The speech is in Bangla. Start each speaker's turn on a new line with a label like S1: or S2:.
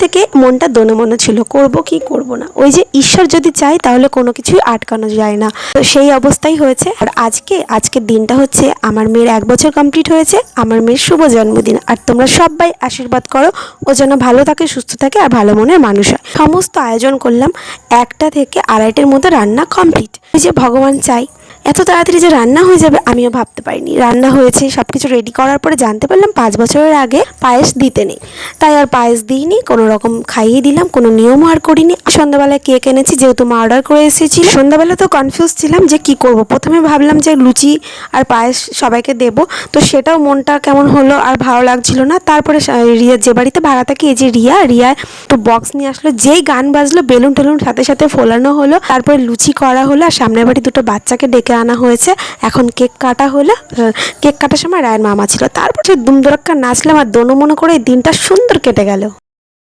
S1: থেকে মনটা দোনো মনে ছিল, করব কি করব না? ওই যে ঈশ্বর যদি চায়, তাহলে কোনো কিছুই আটকানো যায় না। তো সেই অবস্থাই হয়েছে। আর আজকে, আজকের দিনটা হচ্ছে, আমার মেয়ের এক বছর কমপ্লিট হয়েছে, আমার মেয়ের শুভ জন্মদিন। আর তোমরা সবাই আশীর্বাদ করো, ও যেন ভালো থাকে, সুস্থ থাকে আর ভালো মনের মানুষ হয়। সমস্ত আয়োজন করলাম, একটা থেকে আড়াইটের মধ্যে রান্না কমপ্লিট ওই যে ভগবান চাই এত তাড়াতাড়ি যে রান্না হয়ে যাবে আমিও ভাবতে পারিনি। রান্না হয়েছে সব কিছু রেডি করার পরে জানতে পারলাম পাঁচ বছরের আগে পায়েস দিতে নেই। তাই আর পায়েস দিইনি, কোনো রকম খাইয়ে দিলাম, কোনো নিয়মও আর করিনি। সন্ধ্যাবেলায় কেক এনেছি, যেহেতু মা অর্ডার করে এসেছি সন্ধ্যাবেলা তো কনফিউজ ছিলাম যে কি করব। প্রথমে ভাবলাম যে লুচি আর পায়েস সবাইকে দেব। তো সেটাও মনটা কেমন হলো আর ভালো লাগছিল না। তারপরে রিয়া, যে বাড়িতে ভাড়া থাকে, এই যে রিয়া রিয়া তো বক্স নিয়ে আসলো। যেই গান বাজলো, বেলুন টেলুন সাথে সাথে ফোলানো হলো। তারপরে লুচি করা হলো আর সামনের বাড়ি দুটো বাচ্চাকে ডেকে আনা হয়েছে। এখন কেক কাটা হলো কেক কাটার সময় রায়ের মামা ছিল। তারপর সে দুমদরক্কা নাচলাম আর দোনো মনে করে দিনটা সুন্দর কেটে গেল।